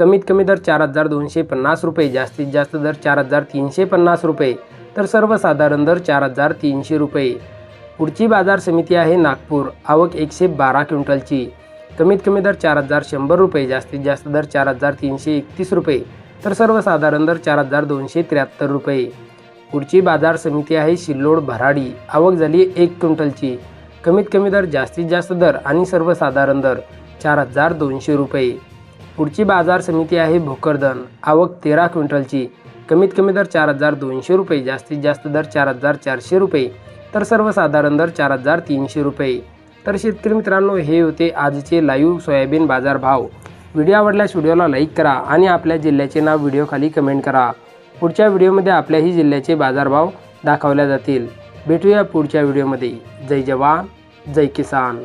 कमीत कमी दर चार हजार दोनशे पन्नास रुपये जास्तीत जास्त दर चार हजार तीनशे पन्नास रुपये तर सर्वसाधारण दर चार हजार तीनशे रुपये. पुढची बाजार समिती आहे नागपूर आवक एकशे बारा क्विंटलची. कमीत कमी दर चार हजार शंभर रुपये जास्तीत जास्त दर चार हजार तीनशे एकतीस रुपये तर सर्वसाधारण दर चार हजार दोनशे त्र्याहत्तर रुपये. पुढची बाजार समिती आहे शिल्लोड भराडी आवक झाली एक क्विंटलची. कमीत कमी दर जास्तीत जास्त दर आणि सर्वसाधारण दर चार हजार दोनशे रुपये. पुढची बाजार समिती आहे भोकरदन. आवक तेरा क्विंटलची. कमीत कमी दर चार हजार दोनशे रुपये जास्तीत जास्त दर चार हजार चारशे रुपये तर सर्वसाधारण दर चार हजार तीनशे रुपये. तर शेतकरी मित्रांनो हे होते आजचे लाईव्ह सोयाबीन बाजार भाव व्हिडिओ आवडल्यास व्हिडिओला लाईक करा आणि आपल्या जिल्ह्याचे नाव व्हिडिओखाली कमेंट करा. पुढच्या व्हिडिओमध्ये आपल्याही जिल्ह्याचे बाजारभाव दाखवल्या जातील. भेटूया पुढच्या व्हिडिओमध्ये जय जवान जय किसान.